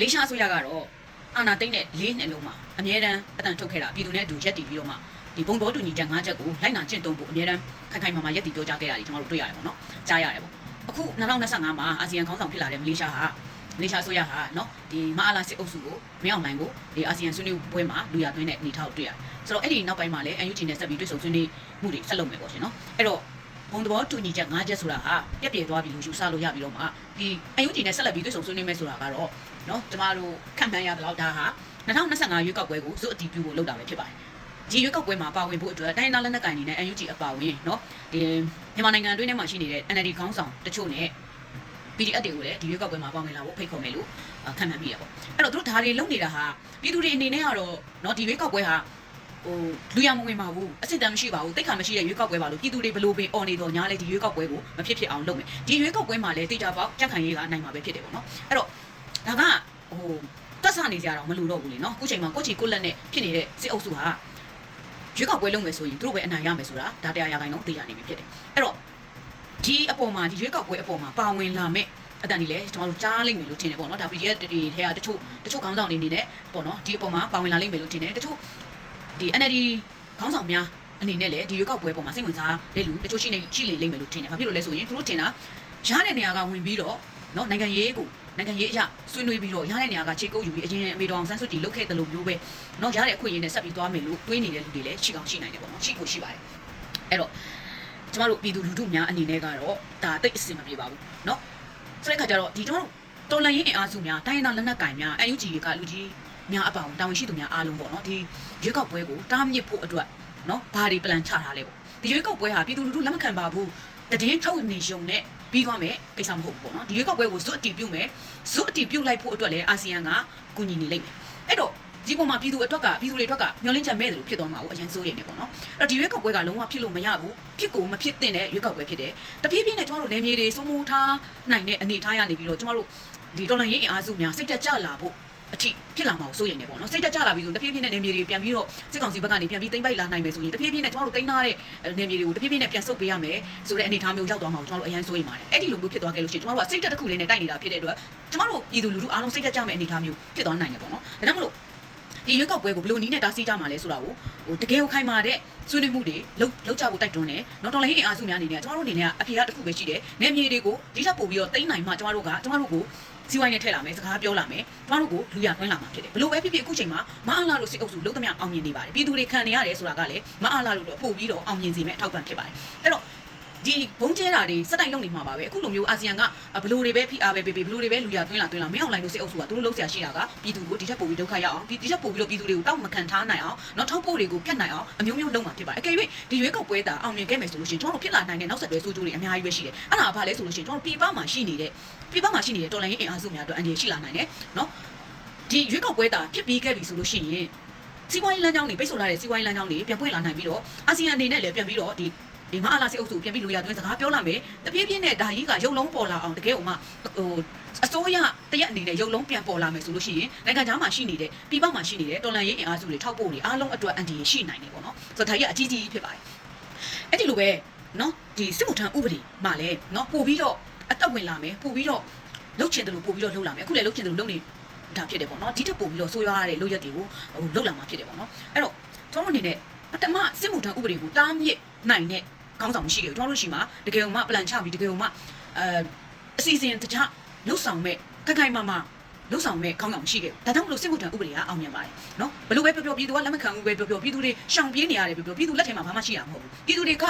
လေးရှားအစိုးရကတော့အာဏာသိမ်းတဲ့၄နှစ်လုံးမှာအမြဲတမ်းအတန်ထုတ်ခဲ့တာပြည်သူနဲ့အတူရက်တည်ပြီးတော့မှဒီဘုံဘောတူညီချက်၅ချက်ကိုလိုက်နာကျင့်သုံးဖို့အမြဲတမ်းခိုင်ခိုင်မာမာရက်တည်ပြောကြားခဲ့တာတွေကျွန်တော်တို့တွေ့ရတယ်ပေါ့နော်ကြားရတယ်ပေါ့အခု2025မှာအာဆီယံခေါင်းဆောင်ဖြစ်လာတဲ့မလေးရှားဟာမလေးရှားဆိုရဟာနော်ဒီမအားလာစစ်အုပ်စုကိုမင်းအောင်လိုင်းကိုဒီအာဆီယံဆွေးနွေးပွဲမှာလူရသွင်းတဲ့အနေထားကိုတွေ့ရတယ်ဆိုတော့အဲ့ဒီနောက်ပိုင်းမှာလည်း UNG နဲ့ဆက်ပြီးတွေ့ဆုံဆွေးနွေးမှုတွေဆက်လုပ်မယ်ပေါ့ရှင်နော်အဲ့တော့ ဘုံသဘောတူညီချက်၅ချက်ဆိုတာဟာပြည့်ပြည့်သွားပြီလို့ယူဆလို့ရပြီးတော့မှဒီ UNG နဲ့ဆက်လက်ပြီးတွေ့ဆုံဆွေးနွေးမယ်ဆိုတာကတော့เนาะကျမတို့ခံမှန်းရတော့ဒါဟာ2025ရွေးကောက်ပွဲကိုဇွတ်အတီးပြုဖို့လုပ်တာပဲဖြစ်ပါတယ်ဒီရွေးကောက်ပွဲမှာပါဝင်ဖို့အတွက်တိုင်းဒေသလက်နက်ကိုင်တွေနဲ့ UNG အပါအဝင်เนาะဒီမြန်မာနိုင်ငံအတွင်းထဲမှာရှိနေတဲ့ NLD ခေါင်းဆောင်တချို့နဲ့ PDF တွေကိုလည်းဒီရွေးကောက်ပွဲမှာပေါင်းဝင်လာဖို့ဖိတ်ခေါ်မယ်လို့ခံမှန်းမိရပေါ့အဲ့တော့သူတို့ဒါတွေလုပ်နေတာဟာပြည်သူတွေအနေနဲ့ကတော့เนาะဒီရွေးကောက်ပွဲဟာ ဟိုလူရမဝင်ပါဘူးအစစ်တမ်းမရှိပါဘူးတိတ်ခါမရှိတဲ့ရွေးကောက်ပွဲပါလို့ပြည်သူတွေဘလို့ပင်អော်နေတော့ညားလေဒီရွေးကောက်ပွဲကိုမဖြစ်ဖြစ်အောင်လုပ်မယ်ဒီရွေးကောက်ပွဲမှာလည်းတိကျပေါက်ကြက်ခံရေးကနိုင်မှာပဲဖြစ်တယ်ပေါ့နော်အဲ့တော့ဒါကဟိုတက်ဆနေကြတော့မလူတော့ဘူးလေနော်အခုချိန်မှာကိုချီကိုလက်နဲ့ဖြစ်နေတဲ့စစ်အုပ်စုဟာရွေးကောက်ပွဲလုပ်မယ်ဆိုရင်သူတို့ပဲအနိုင်ရမယ်ဆိုတာဒါတရားရခိုင်တော့သိရနေပြီဖြစ်တယ်အဲ့တော့ဒီအပေါ်မှာဒီရွေးကောက်ပွဲအပေါ်မှာပါဝင်လာမဲ့အတန်ဒီလဲကျွန်တော်တို့ကြားလိမ့်မယ်လို့ထင်တယ်ပေါ့နော်ဒါ PDF တွေထဲကတချို့တချို့ခေါင်းဆောင်တွေအနေနဲ့ပေါ့နော်ဒီအပေါ်မှာပါဝင်လာလိမ့်မယ်လို့ထင်တယ်တချို့ ဒီ NLD ခေါင်းဆောင်များအနေနဲ့လည်းဒီရွေးကောက်ပွဲပေါ်မှာစိတ်ဝင်စားတဲ့လူတချို့ရှိနေကြည့်လေလိမ့်မယ်လို့ထင်တယ်။ဘာဖြစ်လို့လဲဆိုရင်သူတို့ထင်တာရတဲ့နေရာကဝင်ပြီးတော့နော်နိုင်ငံရေးကိုနိုင်ငံရေးအရဆွေးနွေးပြီးတော့ရတဲ့နေရာကခြေကုပ်ယူပြီးအရင်အမေတော်အောင်ဆန်းစုကြည်လုတ်ခဲ့တယ်လို့မျိုးပဲနော်ရတဲ့အခွင့်အရေးနဲ့ဆက်ပြီးသွားမယ်လို့တွေးနေတဲ့လူတွေလည်းရှိကောင်းရှိနိုင်တယ်ပေါ့နော်ရှိကိုရှိပါတယ်။အဲ့တော့ကျမတို့ပြည်သူလူထုများအနေနဲ့ကတော့ဒါတိတ်အဆင်မပြေပါဘူးနော်ဆိုတဲ့ခါကျတော့ဒီကျမတို့တော်လန်ရေးအင်အားစုများတိုင်းဒေသလက်နက်ကင်များ NUG တွေကလူကြီး များအပါအောင်တာဝန်ရှိသူများအားလုံးပေါ့နော်ဒီရွေးကောက်ပွဲကိုတားမြစ်ဖို့အတွက်နော်ဘာတွေ plan ချထားလဲပေါ့ဒီရွေးကောက်ပွဲဟာပြည်သူလူထုလက်မခံပါဘူးတည်င်းထုတ်နေရုံနဲ့ပြီးသွားမယ်ကိစ္စမဟုတ်ဘူးပေါ့နော်ဒီရွေးကောက်ပွဲကိုဇွတ်အတီးပြုတ်မယ်ဇွတ်အတီးပြုတ်လိုက်ဖို့အတွက်လည်းအာဆီယံကကူညီနေလိမ့်မယ်အဲ့တော့ဒီပုံမှာပြည်သူအတွက်ကပြည်သူတွေအတွက်ကမျောလင့်ချက်မဲ့တယ်လို့ဖြစ်သွားမှာကိုအရင်စိုးရိမ်နေပေါ့နော်အဲ့တော့ဒီရွေးကောက်ပွဲကလုံးဝဖြစ်လို့မရဘူးဖြစ်ကိုမဖြစ်သင့်တဲ့ရွေးကောက်ပွဲဖြစ်တယ်တဖြည်းဖြည်းနဲ့ကျွန်တော်တို့လမ်းမြေတွေစိုးမိုးထားနိုင်တဲ့အနေအထားရနေပြီးတော့ကျွန်တော်တို့ဒီတော်လှန်ရေးအင်အားစုများစိတ်တက်ကြလာဖို့ အထိဖြစ်လာမှာကိုစိုးရိမ်နေပေါ့နော်စိတ်တက်ကြလာပြီးဆိုတဖြည်းဖြည်းနဲ့နေမြေတွေပြန်ပြီးတော့စစ်ကောင်စီဘက်ကနေပြန်ပြီးသိမ့်ပိုက်လာနိုင်မယ်ဆိုရင်တဖြည်းဖြည်းနဲ့ကျမတို့သိမ်းထားတဲ့နေမြေတွေကိုတဖြည်းဖြည်းနဲ့ပြန်ဆုတ်ပေးရမယ်ဆိုတဲ့အနေအထားမျိုးရောက်သွားမှာကိုကျမတို့အရင်စိုးရိမ်ပါတယ်အဲ့ဒီလိုမျိုးဖြစ်သွားခဲ့လို့ရှိရင်ကျမတို့ကစိတ်တက်တစ်ခုလေးနဲ့တိုက်နေတာဖြစ်တဲ့အတွက်ကျမတို့ပြည်သူလူထုအားလုံးစိတ်တက်ကြမယ့်အနေအထားမျိုးဖြစ်သွားနိုင်တယ်ပေါ့နော်ဒါကြောင့်မလို့ ဒီရွေးကောက်ပွဲကိုဘယ်လိုနည်းနဲ့တားဆီးကြမှာလဲဆိုတာကိုဟိုတကယ်ကိုခိုင်မာတဲ့ဆွေးနွေးမှုတွေလုပ်လုပ်ကြဖို့တိုက်တွန်းတယ်။နော်တော်လိုင်းရေးအားစုများအနေနဲ့ကျမတို့အနေနဲ့အဖြေကတစ်ခုပဲရှိတယ်။နေမြေတွေကိုဒီထက်ပိုပြီးတော့တိမ့်နိုင်မှကျမတို့ကကျမတို့ကိုစီဝိုင်းနဲ့ထည့်လာမယ်စကားပြောလာမယ်ကျမတို့ကိုလူရသွင်းလာမှာဖြစ်တယ်ဘလို့ပဲဖြစ်ဖြစ်အခုချိန်မှာမအားလာလို့စစ်အုပ်စုလုံးသမျှအောင်မြင်နေပါတယ်ပြည်သူတွေခံနေရတယ်ဆိုတာကလည်းမအားလာလို့တော့ပို့ပြီးတော့အောင်မြင်စေမယ့်အထောက်ပံ့ဖြစ်ပါတယ်အဲ့တော့ ဒီဘုံကျဲတာတွေစက်တိုင်လုပ်နေမှာပါပဲအခုလိုမျိုးအာဆီယံကဘလို့တွေပဲဖိအားပဲပေးပေးဘလို့တွေပဲလူရသွင်းလာသွင်းလာမင်းအောင်လိုင်းလို့စစ်အုပ်စုကသူတို့လုံးဆရာရှိတာကပြည်သူကိုဒီထက်ပိုပြီးဒုက္ခရောက်အောင်ဒီထက်ပိုပြီးတော့ပြည်သူတွေကိုတောက်မခံထားနိုင်အောင်နောက်ထောက်ပို့တွေကိုပြတ်နိုင်အောင်အမျိုးမျိုးလုပ်မှာဖြစ်ပါတယ်အကယ်၍ဒီရွေးကောက်ပွဲတာအောင်မြင်ခဲ့မယ်ဆိုလို့ရှိရင်ကျွန်တော်တို့ဖြစ်လာနိုင်တဲ့နောက်ဆက်တွဲဆိုးကျိုးတွေအများကြီးပဲရှိတယ်အဲ့ဒါကဘာလဲဆိုလို့ရှိရင်ကျွန်တော်တို့ပြည်ပမှာရှိနေတဲ့ပြည်ပမှာရှိနေတဲ့တော်လိုင်းရေးအင်အားစုများအတွက်အန်ဒီရှိလာနိုင်တယ်နော်ဒီရွေးကောက်ပွဲတာဖြစ်ပြီးခဲ့ပြီဆိုလို့ရှိရင်စီးပွားရေးလမ်းကြောင်းတွေပိတ်ဆို့လာတဲ့စီးပွားရေးလမ်းကြောင်းတွေပြန်ပွင့်လာနိုင်ပြီးတော့အာဆီယံအနေနဲ့လည်းပြန်ပြီးတော့ဒီ ဒီမအားလာစစ်အုပ်စုပြန်ပြီးလူရသွင်းစကားပြောလာမယ်တပြေးပြေးနဲ့ဒါကြီးကရုပ်လုံးပေါ်လာအောင်တကယ်ဥမာဟိုအစိုးရတရက်အနေနဲ့ရုပ်လုံးပြန်ပေါ်လာမယ်ဆိုလို့ရှိရင်နိုင်ငံခြားမှာရှိနေတဲ့ပြည်ပမှာရှိနေတဲ့တော်လန်ရေးအင်အားစုတွေထောက်ပို့တွေအားလုံးအတွက်အန်တီရှိနိုင်တယ်ပေါ့နော်ဆိုတော့ဒါကြီးအကြီးကြီးဖြစ်ပါတယ်အဲ့ဒီလိုပဲနော်ဒီစစ်မှုထမ်းဥပဒေမှာလည်းနော်ပို့ပြီးတော့အသက်ဝင်လာမယ်ပို့ပြီးတော့လှုပ်ချင်တယ်လို့ပို့ပြီးတော့လှုပ်လာမယ်အခုလည်းလှုပ်ချင်တယ်လို့လှုပ်နေတာဖြစ်တယ်ပေါ့နော်ဒီထက်ပို့ပြီးတော့ဆိုးရွားတဲ့လုပ်ရက်တွေကိုဟိုလှုပ်လာမှာဖြစ်တယ်ပေါ့နော်အဲ့တော့ကျွန်တော်အနေနဲ့ပထမစစ်မှုထမ်းဥပဒေကိုတားမြစ်နိုင်တဲ့ ကောင်းဆောင်မရှိခဲ့ဘူးကျွန်တော်တို့ရှိမှာတကယ်လို့မှပလန်ချပြီးတကယ်လို့မှအဲအစီအစဉ်တခြားလှုပ်ဆောင်မဲ့ခိုင်ခိုင်မာမာလှုပ်ဆောင်မဲ့ခေါင်းဆောင်ရှိခဲ့ဒါကြောင့်မလို့စစ်မှုထမ်းဥပဒေကအောင်မြင်ပါတယ်နော်ဘလို့ပဲပြောပြောပြည်သူကလက်မခံဘူးပဲပြောပြောပြည်သူတွေရှောင်ပြေးနေရတယ်ပြောပြောပြည်သူလက်ထဲမှာဘာမှရှိရမှာမဟုတ်ဘူးပြည်သူတွေက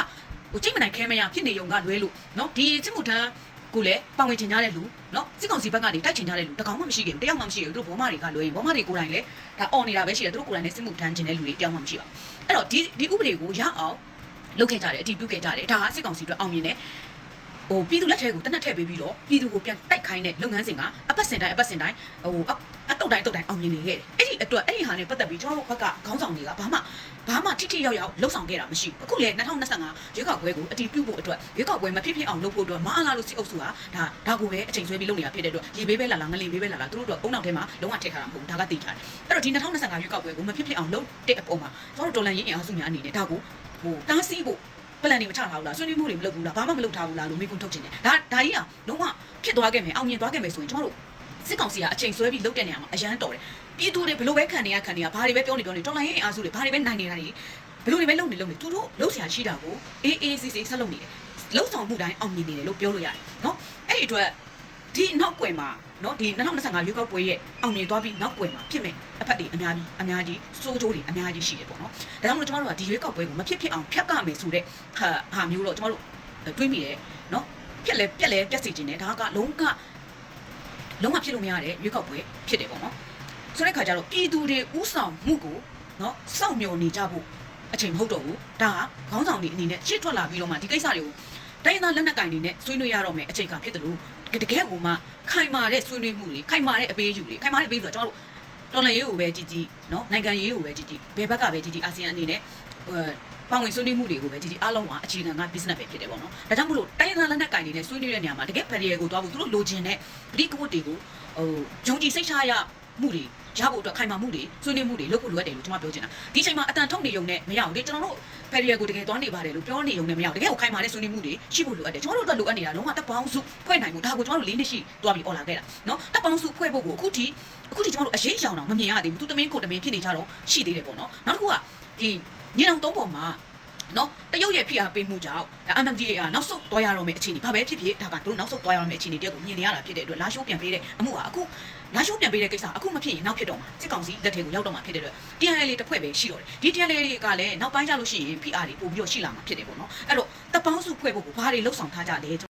ဟိုချိန်မနိုင်ခဲမရဖြစ်နေုံကလွဲလို့နော်ဒီစစ်မှုထမ်းကိုလည်းပါဝင်ချင်ကြတဲ့လူနော်စစ်ကောင်စီဘက်ကနေတိုက်ချင်ကြတဲ့လူတကောင်မှမရှိခဲ့ဘူးတယောက်မှမရှိခဲ့ဘူးသူတို့ဘောမတွေကလွဲရင်ဘောမတွေကိုယ်တိုင်လည်းဒါអော်နေတာပဲရှိတယ်သူတို့ကိုယ်တိုင်လည်းစစ်မှုထမ်းချင်တဲ့လူတွေတယောက်မှမရှိပါဘူးအဲ့တော့ဒီဒီဥပဒေကိုရအောင် လုပ်ခဲ့ကြတယ်အတီးပြုတ်ခဲ့ကြတယ်ဒါကစစ်ကောင်စီအတွက်အောင်မြင်တယ်ဟိုပြည်သူလက်ထဲကိုတနက်ထည့်ပေးပြီးတော့ပြည်သူကိုပြန်တိုက်ခိုင်းတဲ့လုပ်ငန်းစဉ်ကအပတ်စဉ်တိုင်းအပတ်စဉ်တိုင်းဟိုအတုတ်တိုင်းအတုတ်တိုင်းအောင်မြင်နေခဲ့တယ်အဲ့ဒီအတွက်အဲ့ဒီဟာနဲ့ပတ်သက်ပြီးကျွန်တော်တို့ဘက်ကခေါင်းဆောင်တွေကဘာမှဘာမှထိထိရောက်ရောက်လှုပ်ဆောင်ခဲ့တာမရှိဘူးအခုလေ2025ရွေးကောက်ပွဲကိုအတီးပြုတ်ဖို့အတွက်ရွေးကောက်ပွဲမဖြစ်ဖြစ်အောင်လုပ်ဖို့အတွက်မအားလာလို့စီအုပ်စုကဒါဒါကိုပဲအချိန်ဆွဲပြီးလုပ်နေတာဖြစ်တဲ့အတွက်ရေဘေးပဲလာလာငလီဘေးပဲလာလာသူတို့တို့အုံနောက်ထဲမှာလုံးဝထည့်ထားတာမဟုတ်ဘူးဒါကသိကြတယ်အဲ့တော့ဒီ2025ရွေးကောက်ပွဲကိုမဖြစ်ဖြစ်အောင်လုပ်တဲ့အပေါ်မှာကျွန်တော်တို့တော်လန်ရေးအင်အားစုများအနေနဲ့ဒါကို ဟိုတားဆီးဖို့ပလန်တွေမချထားဘူးလားဆွေးနွေးမှုတွေမလုပ်ဘူးလားဘာမှမလုပ်ထားဘူးလားလို့မိကွန်းထုတ်ချင်တယ်ဒါဒါကြီးကလုံးဝဖြစ်သွားခဲ့မယ်အောင်မြင်သွားခဲ့မယ်ဆိုရင်ကျမတို့စစ်ကောင်စီကအချိန်ဆွဲပြီးလုပ်တဲ့နေရာမှာအရန်တော်တယ်ပြည်သူတွေဘလို့ပဲခံနေရခံနေရဘာတွေပဲပြောနေပြောနေတော်လိုင်းရင်အားစုတွေဘာတွေပဲနိုင်နေတာတွေဘလို့တွေပဲလုပ်နေလုပ်နေသူတို့လုပ်ဆရာရှိတာကိုအေးအေးစစ်စစ်ဆက်လုပ်နေတယ်လုံဆောင်မှုတိုင်းအောင်မြင်နေတယ်လို့ပြောလို့ရတယ်နော်အဲ့ဒီအတွက် ဒီနောက်ွယ်မှာနော်ဒီ2025ရွေးကောက်ပွဲရဲ့အောင်မြင်သွားပြီးနောက်ွယ်မှာဖြစ်မယ်အဖက်တွေအများကြီးအများကြီးစိုးကြိုးတွေအများကြီးရှိတယ်ပေါ့နော်ဒါကြောင့်မလို့ကျမတို့ကဒီရွေးကောက်ပွဲကိုမဖြစ်ဖြစ်အောင်ဖြတ်ကမယ်ဆိုတဲ့ဟာဟာမျိုးတော့ကျမတို့တွေးမိတယ်နော်ပြက်လဲပြက်လဲပြက်စီခြင်းတယ်ဒါကလုံးကလုံးဝဖြစ်လို့မရတဲ့ရွေးကောက်ပွဲဖြစ်တယ်ပေါ့နော်ဆိုတဲ့ခါကျတော့ပြည်သူတွေဥဆောင်မှုကိုနော်စောင့်မျှော်နေကြဖို့အချိန်မဟုတ်တော့ဘူးဒါကခေါင်းဆောင်တွေအနေနဲ့ရှစ်ထွက်လာပြီးတော့မှဒီကိစ္စတွေကို တိုင်းသားလက်နက်ကင်တွေနဲ့ဆွေးနွေးရတော့မယ်အချိန်ကဖြစ်တယ်လို့တကယ်ကိုမှခိုင်မာတဲ့ဆွေးနွေးမှုတွေခိုင်မာတဲ့အပေးအယူတွေခိုင်မာတဲ့အပေးဆိုတော့ကျွန်တော်တို့တော်လှန်ရေးကိုပဲကြည်ကြည်နော်နိုင်ငံရေးကိုပဲကြည်ကြည်ဘယ်ဘက်ကပဲကြည်ကြည်အာဆီယံအနေနဲ့ဟိုပါဝင်ဆွေးနွေးမှုတွေကိုပဲကြည်ကြည်အားလုံးကအခြေခံက business ပဲဖြစ်တယ်ပေါ့နော်ဒါကြောင့်မို့လို့တိုင်းသားလက်နက်ကင်တွေနဲ့ဆွေးနွေးတဲ့နေရာမှာတကယ် barrier ကိုသွားဖို့သူတို့လိုချင်တဲ့ပဋိကဝတ်တွေကိုဟိုဂျုံကြည်စိတ်ချရ မှုတွေရဖို့အတွက်ခိုင်မာမှုတွေဆွေးနွေးမှုတွေလုပ်ဖို့လိုအပ်တယ်လို့ကျွန်မပြောချင်တာဒီချိန်မှာအတန်ထုတ်နေုံနဲ့မရအောင်လေကျွန်တော်တို့ barrier ကိုတကယ်သွားနေပါတယ်လို့ပြောနေုံနဲ့မရအောင်တကယ်ကိုခိုင်မာတဲ့ဆွေးနွေးမှုတွေရှိဖို့လိုအပ်တယ်ကျွန်တော်တို့အတွက်လိုအပ်နေတာလုံးဝတပ်ပေါင်းစုဖွဲ့နိုင်မှုဒါကိုကျွန်တော်တို့၄နှစ်ရှိသွားပြီးអော်လာခဲ့တာနော်တပ်ပေါင်းစုဖွဲ့ဖို့ကိုအခုထိအခုထိကျွန်တော်တို့အရေးရောင်တော့မမြင်ရသေးဘူးသူတမင်းကိုတမင်းဖြစ်နေကြတော့ရှိသေးတယ်ပေါ့နော်နောက်တစ်ခုကဒီညအောင်သုံးပုံမှာ နော်တရုတ်ရဲ့ဖိအားပေးမှုကြောင့်ဒါ MMDA ကနောက်ဆုတ်သွားရတော့မယ့်အခြေအနေဘာပဲဖြစ်ဖြစ်ဒါကတို့နောက်ဆုတ်သွားရတော့မယ့်အခြေအနေတည်းကိုမြင်နေရတာဖြစ်တဲ့အတွက်လာရှိုးပြန်ပေးတဲ့အမှုကအခုလာရှိုးပြန်ပေးတဲ့ကိစ္စအခုမဖြစ်ရင်နောက်ဖြစ်တော့မှာစစ်ကောင်စီလက်ထဲကိုရောက်တော့မှာဖြစ်တဲ့အတွက် TNL လေးတစ်ဖွဲ့ပဲရှိတော့တယ်ဒီ TNL လေးကလည်းနောက်ပိုင်းကျလို့ရှိရင် PR တွေပို့ပြီးတော့ရှိလာမှာဖြစ်တယ်ပေါ့နော်အဲ့တော့တပ်ပေါင်းစုဖွဲ့ဖို့ကိုဘာတွေလှုပ်ဆောင်ထားကြလဲ